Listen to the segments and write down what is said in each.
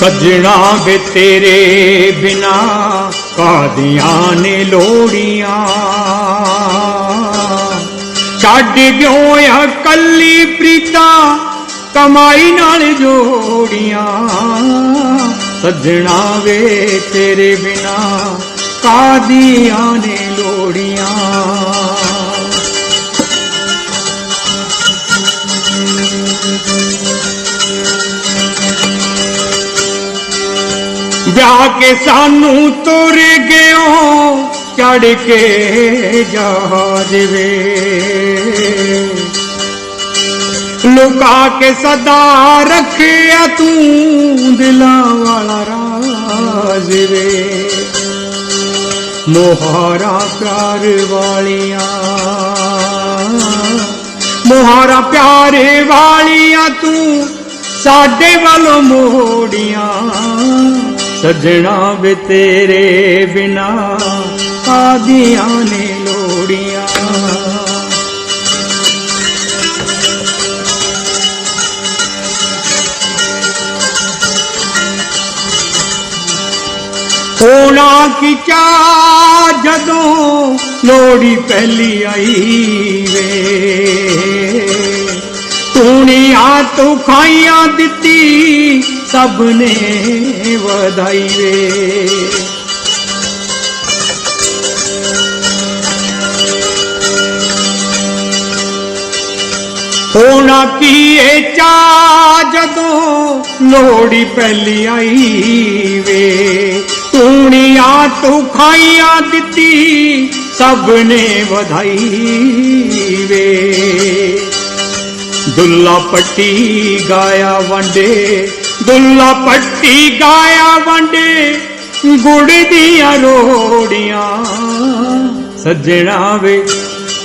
ਸੱਜਣਾ ਵੇ ਤੇਰੇ ਬਿਨਾ ਕਾਦੀਆਂ ਨੇ ਲੋੜੀਆਂ? ਛੱਡ ਗਿਓ ਕੱਲੀ ਪ੍ਰੀਤਾ ਕਮਾਈ ਨਾਲ ਜੋੜੀਆਂ। ਸੱਜਣਾ ਵੇ ਤੇਰੇ ਬਿਨਾ ਕਾਦੀਆਂ ਨੇ ਲੋੜੀਆਂ? ਜਾ ਕੇ ਸਾਨੂੰ ਤੁਰ ਗਿਓ ਚੜ ਕੇ ਜਹਾਜ਼ ਵੇ ਲੁਕਾ ਕੇ ਸਦਾ ਰੱਖਿਆ ਤੂੰ ਦਿਲਾਂ ਵਾਲਾ ਰਾਜ਼ ਵੇ। ਮੋਹਾਰਾ ਪਿਆਰ ਵਾਲੀਆਂ, ਮੋਹਾਰਾ ਪਿਆਰੇ ਵਾਲੀਆਂ ਤੂੰ ਸਾਡੇ ਵੱਲ ਮੋੜੀਆਂ। ਸੱਜਣਾ ਵੇ ਤੇਰੇ ਬਿਨਾ ਆਦੀਆਂ ਨੇ ਲੋੜੀਆਂ। ਹੋਣਾ ਕੀ ਚਾ ਜਦੋਂ ਲੋੜੀ ਪਹਿਲੀ ਆਈ ਵੇ? ਤੂਣੀਆਂ ਤੂੰ ਖਾਈਆਂ ਦਿੱਤੀ ਸਭ ਨੇ ਵਧਾਈ ਵੇ ਹੋਣਾ ਕੀ ਇਹ ਚਾ ਜਦੋਂ ਲੋੜੀ ਪਹਿਲੀ ਆਈ ਵੇ ਤੂਣੀਆਂ ਤੂੰ ਖਾਈਆਂ ਦਿੱਤੀ ਸਭ ਨੇ ਵਧਾਈ ਵੇ ਦੁੱਲਾ ਪੱਟੀ ਗਾਇਆ ਵੰਡੇ ਦੁੱਲਾ ਪੱਟੀ ਗਾਇਆ ਵੰਡੇ, ਗੁੜ ਦੀਆਂ ਰੋੜੀਆਂ ਸੱਜਣਾ ਵੇ,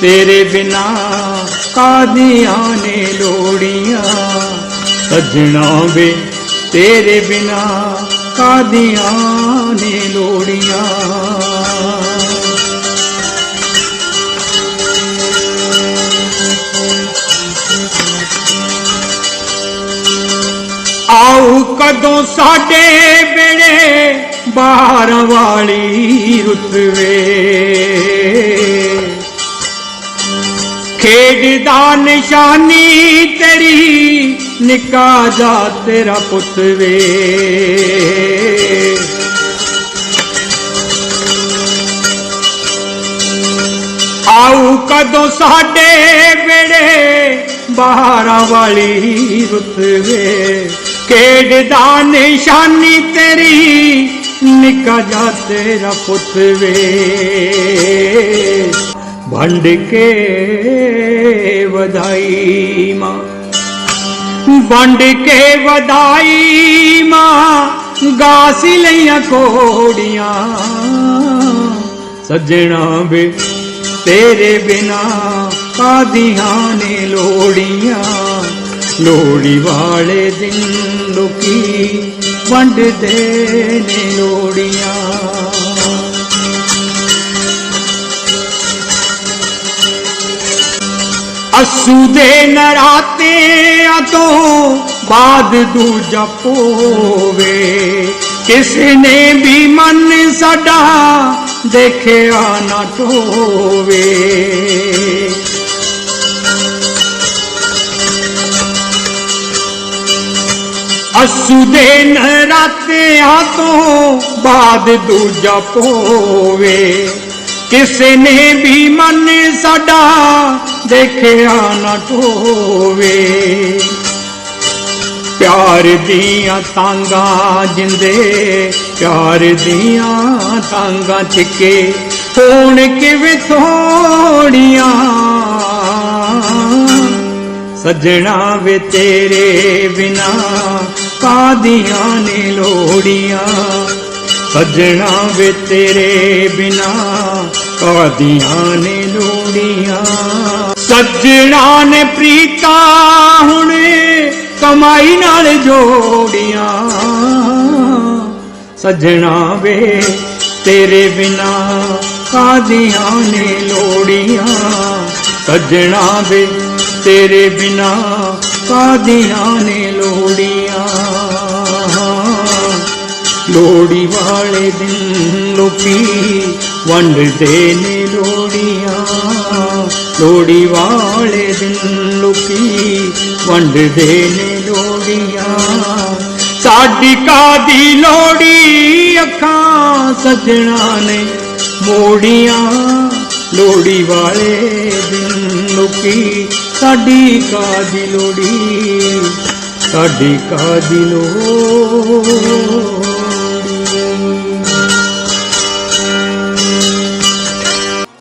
ਤੇਰੇ ਬਿਨਾ ਕਾਦੀਆਂ ਨੇ ਲੋੜੀਆਂ ਸੱਜਣਾ ਵੇ, ਤੇਰੇ ਬਿਨਾ ਕਾਦੀਆਂ ਨੇ ਲੋੜੀਆਂ ਆਉ ਕਦੋਂ ਸਾਡੇ ਵੇੜੇ ਬਾਹਰ ਵਾਲੀ ਰੁੱਤਵੇ ਖੇਡਦਾ ਨਿਸ਼ਾਨੀ ਤੇਰੀ, ਨਿਕਾ ਜਾ ਤੇਰਾ ਪੁੱਤ ਵੇ। ਆਉ ਕਦੋਂ ਸਾਡੇ ਵੇੜੇ ਬਾਹਰਾਂ ਵਾਲੀ ਰੁੱਤ ਵੇ। ਖੇਡ ਦਾ ਨਿਸ਼ਾਨੀ ਤੇਰੀ? ਨਿਕਾ ਜਾ ਤੇਰਾ ਪੁੱਤ ਵੇ। ਵੰਡ ਕੇ ਵਧਾਈ ਮਾਂ। ਵੰਡ ਕੇ ਵਧਾਈ ਮਾਂ। ਗਾਸੀ ਲਈਆਂ ਕੋੜੀਆਂ ਸੱਜਣਾ ਵੇ, ਤੇਰੇ ਬਿਨਾ ਕਾਦੀਆਂ ਨੇ ਲੋੜੀਆਂ। ਲੋੜੀ ਵਾਲੇ ਦਿਨ ਲੋਕੀ ਵੰਡਦੇ ਨੇ ਲੋੜੀਆਂ ਅਸੂ ਦੇ ਨਰਾਤਿਆਂ ਤੋਂ ਬਾਅਦ ਦੂਜਾ ਪੋਵੇ। ਕਿਸ ਨੇ ਵੀ ਮਨ ਸਾਡਾ ਦੇਖਿਆ ਨਾ ਟੋਵੇ। ਅਸੂ ਦੇ ਨਰਾਤਿਆਂ ਤੋਂ ਬਾਅਦ ਦੂਜਾ ਪੋਵੇ। ਕਿਸੇ ਨੇ ਵੀ ਮਨ ਸਾਡਾ ਦੇਖਿਆ ਨਾ ਟੋਵੇ। ਪਿਆਰ ਦੀਆਂ ਤਾਂਗਾ ਜਿੰਦੇ, ਪਿਆਰ ਦੀਆਂ ਤਾਂਗਾ ਛਿੱਕੇ ਹੋਣ ਕਿਵੇਂ ਥੋੜੀਆਂ ਸੱਜਣਾ ਵੇ ਤੇਰੇ ਬਿਨਾ ਕਾਦੀਆਂ ਨੇ ਲੋੜੀਆਂ, ਸੱਜਣਾ ਵੇ ਤੇਰੇ ਬਿਨਾ ਕਾਦੀਆਂ ਨੇ ਲੋੜੀਆਂ। ਸੱਜਣਾ ਨੇ ਪ੍ਰੀਤਾ ਹੁਣੇ ਕਮਾਈ ਨਾਲ ਜੋੜੀਆਂ, ਸੱਜਣਾ ਵੇ ਤੇਰੇ ਬਿਨਾ ਕਾਦੀਆਂ ਨੇ ਲੋੜੀਆਂ। ਸੱਜਣਾ ਵੇ ਤੇਰੇ ਬਿਨਾ ਕਾਦੀਆਂ ਨੇ ਲੋੜੀਆਂ। ਲੋੜੀ ਵਾਲੇ ਦਿਨ ਲੋਕੀ ਵੰਡਦੇ ਨੇ ਲੋੜੀਆਂ ਲੋੜੀ ਵਾਲੇ ਦਿਨ ਲੋਕੀ ਵੰਡਦੇ ਨੇ ਲੋੜੀਆਂ ਸਾਡੀ ਕਾਦੀ ਲੋੜੀ ਅੱਖਾਂ ਸਜਣਾ ਨੇ ਮੋੜੀਆਂ ਲੋੜੀ ਵਾਲੇ ਦਿਨ ਲੋਕੀ ਸਾਡੀ ਕਾਦੀ ਲੋੜੀ ਸਾਡੀ ਕਾਦੀ ਲੋੜੀ